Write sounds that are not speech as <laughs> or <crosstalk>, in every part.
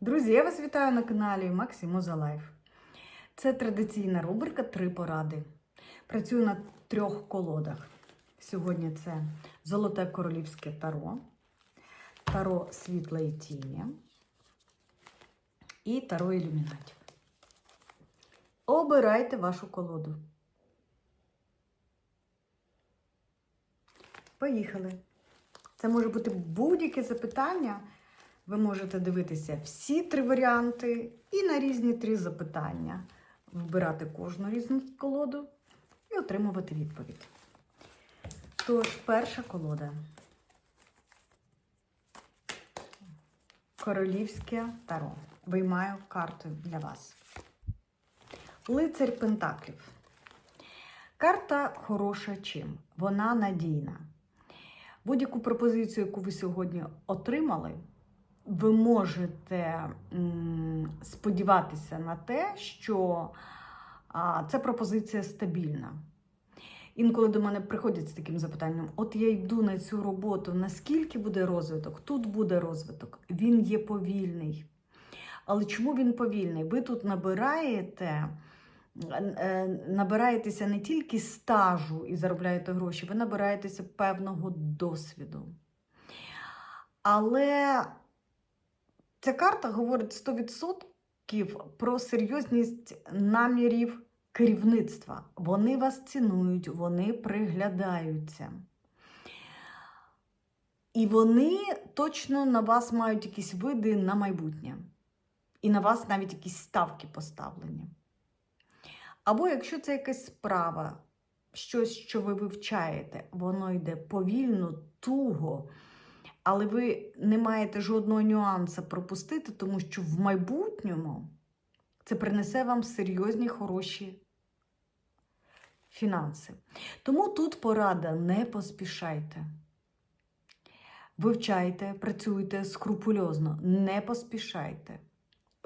Друзі, я вас вітаю на каналі Максимоза Лайф. Це традиційна рубрика Три поради. Працюю на трьох колодах. Сьогодні це Золоте королівське таро, таро світлої тіні і таро ілюмінатів. Обирайте вашу колоду. Поїхали! Це може бути будь-яке запитання. Ви можете дивитися всі три варіанти і на різні три запитання. Вибирати кожну різну колоду і отримувати відповідь. Тож, перша колода. Королівське таро. Виймаю карту для вас. Лицарь Пентаклів. Карта хороша чим? Вона надійна. Будь-яку пропозицію, яку ви сьогодні отримали, ви можете сподіватися на те, що ця пропозиція стабільна. Інколи до мене приходять з таким запитанням: от я йду на цю роботу, наскільки буде розвиток? Тут буде розвиток, він є повільний. Але чому він повільний? Ви тут набираєте. е, Набираєтеся не тільки стажу і заробляєте гроші, ви набираєтеся певного досвіду. Але ця карта говорить 100% про серйозність намірів керівництва. Вони вас цінують, вони приглядаються. І вони точно на вас мають якісь види на майбутнє. І на вас навіть якісь ставки поставлені. Або якщо це якась справа, щось, що ви вивчаєте, воно йде повільно, туго, але ви не маєте жодного нюансу пропустити, тому що в майбутньому це принесе вам серйозні хороші фінанси. Тому тут порада не поспішайте. Вивчайте, працюйте скрупульозно, не поспішайте.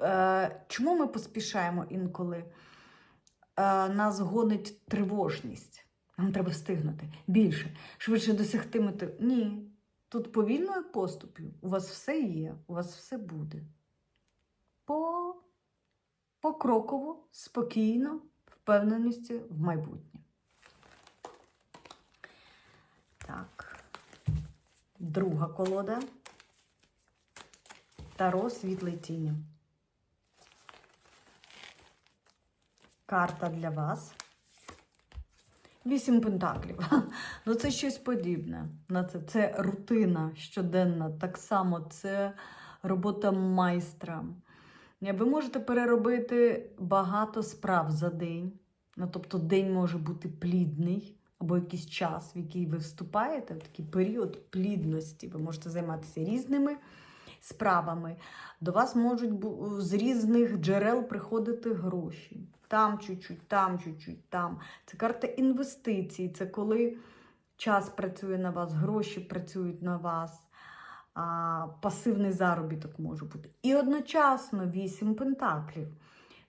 Е, Чому ми поспішаємо інколи? Е, Нас гонить тривожність. Нам треба встигнути більше, швидше досягти мети. Ні. Тут повільною поступ'ю у вас все є, у вас все буде. По... Покроково, спокійно, впевненості в майбутнє. Так. Друга колода. Таро світлої тіні. Карта для вас. Вісім пентаклів. <laughs> Ну, це щось подібне. На це. це рутина щоденна. Так само це робота майстра. Ви можете переробити багато справ за день. Ну, тобто, день може бути плідний, або якийсь час, в який ви вступаєте, в такий період плідності. Ви можете займатися різними справами. До вас можуть з різних джерел приходити гроші. Там чуть-чуть, там чуть-чуть, там. Це карта інвестицій, це коли час працює на вас, гроші працюють на вас, а, пасивний заробіток може бути. І одночасно вісім пентаклів.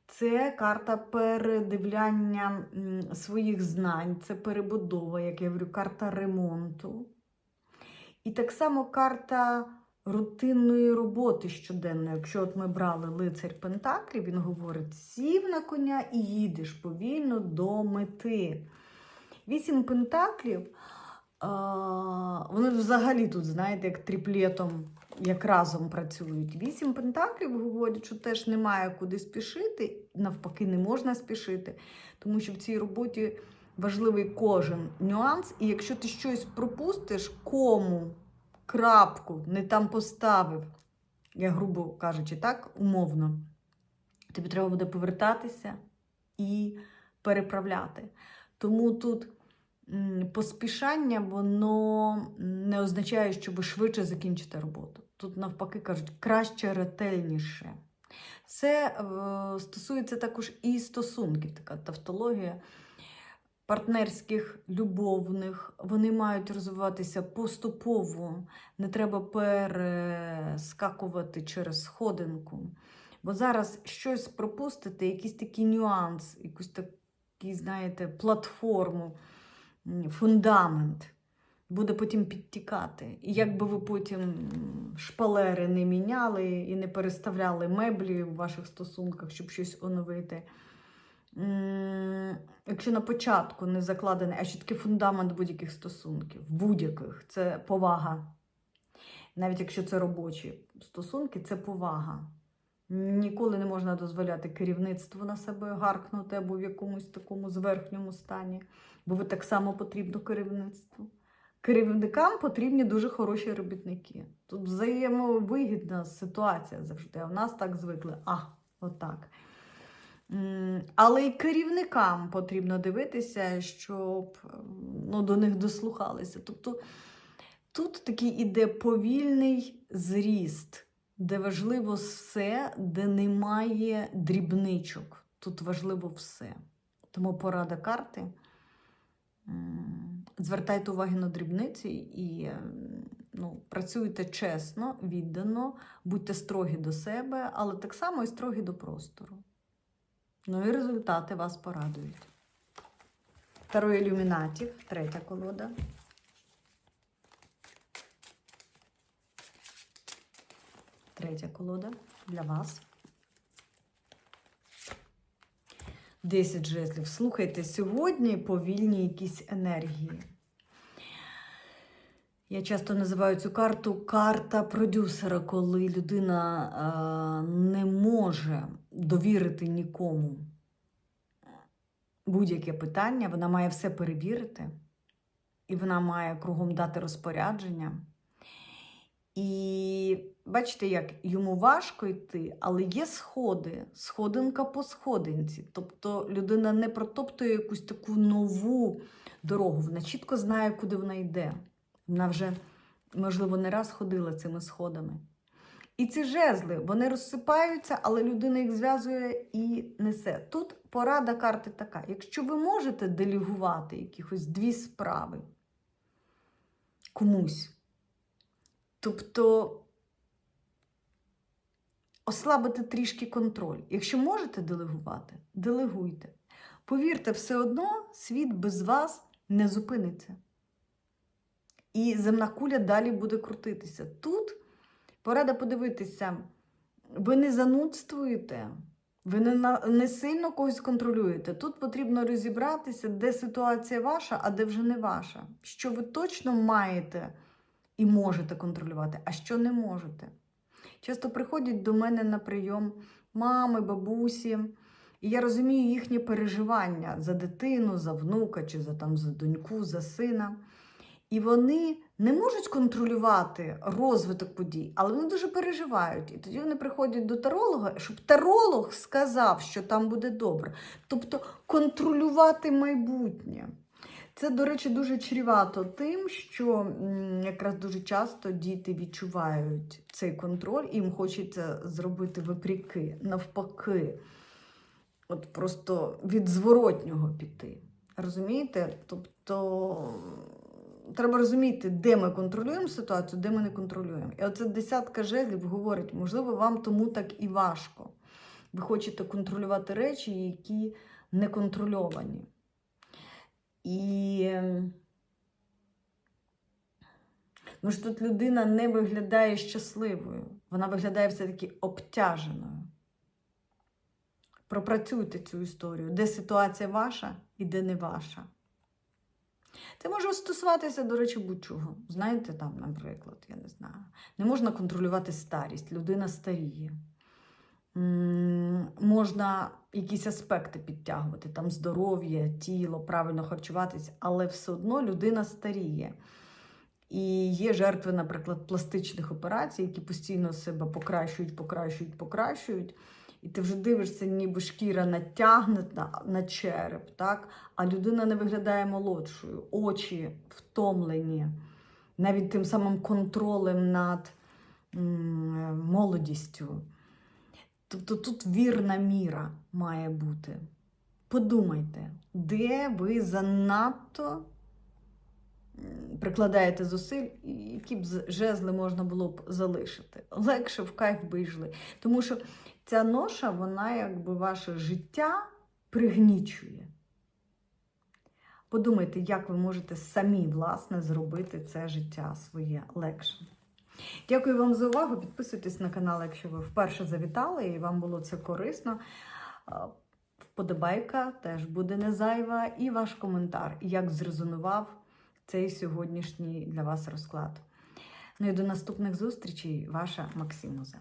Це карта передивляння своїх знань, це перебудова, як я говорю, карта ремонту. І так само карта рутинної роботи щоденної. Якщо от ми брали лицар Пентаклів, він говорить: сів на коня і їдеш повільно до мети. Вісім пентаклів, вони взагалі тут, знаєте, як тріплетом, як разом працюють. Вісім пентаклів говорять, що теж немає куди спішити, навпаки, не можна спішити, тому що в цій роботі важливий кожен нюанс. І якщо ти щось пропустиш, кому крапку не там поставив, я грубо кажучи, так, умовно, тобі треба буде повертатися і переправляти. Тому тут поспішання, воно не означає, що ви швидше закінчите роботу. Тут, навпаки, кажуть, краще ретельніше. Це е, стосується також і стосунків, така тавтологія партнерських, любовних. Вони мають розвиватися поступово, не треба перескакувати через сходинку. Бо зараз щось пропустити, якийсь такий нюанс, якусь такий, знаєте, платформу, фундамент. буде потім підтікати. І якби ви потім шпалери не міняли і не переставляли меблі в ваших стосунках, щоб щось оновити. Якщо на початку не закладений, а чіткий фундамент будь-яких стосунків, будь-яких, це повага. Навіть якщо це робочі стосунки, це повага. Ніколи не можна дозволяти керівництву на себе гаркнути або в якомусь такому зверхньому стані, бо ви так само потрібно керівництву. Керівникам потрібні дуже хороші робітники. Тут взаємовигідна ситуація завжди. А в нас так звикли. А, отак. М, Але й керівникам потрібно дивитися, щоб ну, до них дослухалися. Тобто тут такий іде повільний зріст, де важливо все, де немає дрібничок. Тут важливо все. Тому порада карти. Звертайте увагу на дрібниці і ну, працюйте чесно, віддано, будьте строгі до себе, але так само і строгі до простору. Ну і результати вас порадують. Таро ілюмінатів, третя колода. Третя колода для вас. 10 жезлів. Слухайте, сьогодні повільні якісь енергії. Я часто називаю цю карту карта продюсера, коли людина е, не може довірити нікому будь-яке питання, вона має все перевірити, і вона має кругом дати розпорядження. І бачите, як йому важко йти, але є сходи, сходинка по сходинці. Тобто людина не протоптує якусь таку нову дорогу, вона чітко знає, куди вона йде. Вона вже, можливо, не раз ходила цими сходами. І ці жезли, вони розсипаються, але людина їх зв'язує і несе. Тут порада карти така: якщо ви можете делегувати якихось дві справи комусь, тобто ослабити трішки контроль. Якщо можете делегувати, делегуйте. Повірте, все одно світ без вас не зупиниться. І земна куля далі буде крутитися. Тут порада подивитися, ви не занудствуєте, ви не, не сильно когось контролюєте. Тут потрібно розібратися, де ситуація ваша, а де вже не ваша. Що ви точно маєте і можете контролювати, а що не можете. Часто приходять до мене на прийом мами, бабусі, і я розумію їхні переживання за дитину, за внука чи за, там, за доньку, за сина. І вони не можуть контролювати розвиток подій, але вони дуже переживають. І тоді вони приходять до таролога, щоб таролог сказав, що там буде добре. Тобто контролювати майбутнє. Це, до речі, дуже чрівато тим, що якраз дуже часто діти відчувають цей контроль, і їм хочеться зробити випріки, навпаки, от просто від зворотнього піти. Розумієте? Тобто треба розуміти, де ми контролюємо ситуацію, де ми не контролюємо. І оце десятка жезлів говорить, можливо, вам тому так і важко. Ви хочете контролювати речі, які не контрольовані. І ем, ну ж тут людина не виглядає щасливою, вона виглядає все-таки обтяженою. Пропрацюйте цю історію, де ситуація ваша і де не ваша. Це може стосуватися, до речі, будь-чого. Знаєте, там, наприклад, я не знаю, не можна контролювати старість, людина старіє. Можна якісь аспекти підтягувати, там здоров'я, тіло, правильно харчуватись, але все одно людина старіє. І є жертви, наприклад, пластичних операцій, які постійно себе покращують, покращують, покращують. І ти вже дивишся, ніби шкіра натягнута на череп, так? а людина не виглядає молодшою, очі втомлені, навіть тим самим контролем над молодістю. Тобто тут вірна міра має бути. Подумайте, де ви занадто прикладаєте зусиль, які б жезли можна було б залишити. Легше в кайф би йшли. Тому що ця ноша, вона якби ваше життя пригнічує. Подумайте, як ви можете самі власне зробити це життя своє легше. Дякую вам за увагу. Підписуйтесь на канал, якщо ви вперше завітали і вам було це корисно. Вподобайка теж буде не зайва, і ваш коментар, як зрезонував цей сьогоднішній для вас розклад. Ну і до наступних зустрічей, ваша Максимуза.